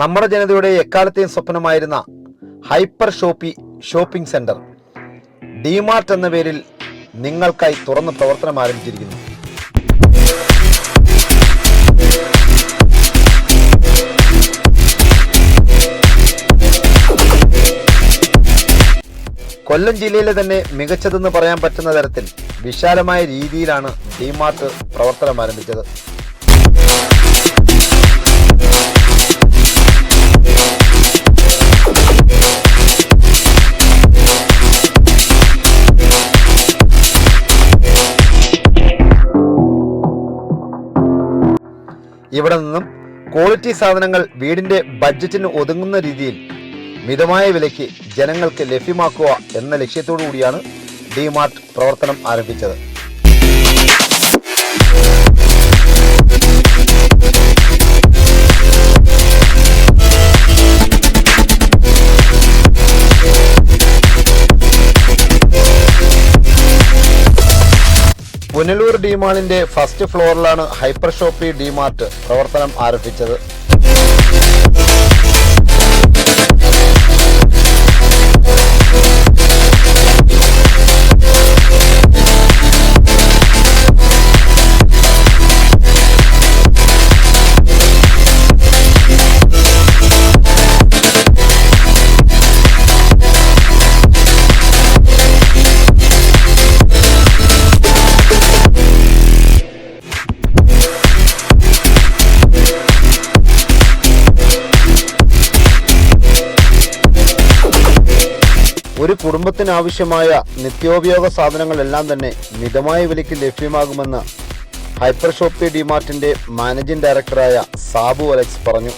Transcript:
നമ്മുടെ ജനതയുടെ എക്കാലത്തെയും സ്വപ്നമായിരുന്ന hyper shoppy shopping centre DMart എന്ന പേരിൽ നിങ്ങൾക്കായി തുറന്ന് പ്രവർത്തനം ആരംഭിച്ചിരിക്കുന്നു. കൊല്ലം ജില്ലയിലെ തന്നെ മികച്ചതെന്ന് പറയാൻ പറ്റുന്ന തരത്തിൽ വിശാലമായ രീതിയിലാണ് ഡിമാർട്ട് പ്രവർത്തനം ആരംഭിച്ചത്. ഇവിടെ നിന്നും ക്വാളിറ്റി സാധനങ്ങൾ വീടിന്റെ ബഡ്ജറ്റിന് ഒതുങ്ങുന്ന രീതിയിൽ മിതമായ വിലയ്ക്ക് ജനങ്ങൾക്ക് ലഭ്യമാക്കുക എന്ന ലക്ഷ്യത്തോടു കൂടിയാണ് ഡിമാർട്ട് പ്രവർത്തനം ആരംഭിച്ചത്. പുനലൂർ ഡിമാളിന്റെ ഫസ്റ്റ് ഫ്ലോറിലാണ് ഹൈപ്പർ ഷോപ്പി ഡിമാർട്ട് പ്രവർത്തനം ആരംഭിച്ചത്. ഒരു കുടുംബത്തിനാവശ്യമായ നിത്യോപയോഗ സാധനങ്ങളെല്ലാം തന്നെ മിതമായ വിലയ്ക്ക് ലഭ്യമാകുമെന്ന് ഹൈപ്പർ ഷോപ്പി ഡിമാർട്ടിന്റെ മാനേജിംഗ് ഡയറക്ടറായ സാബു അലക്സ് പറഞ്ഞു.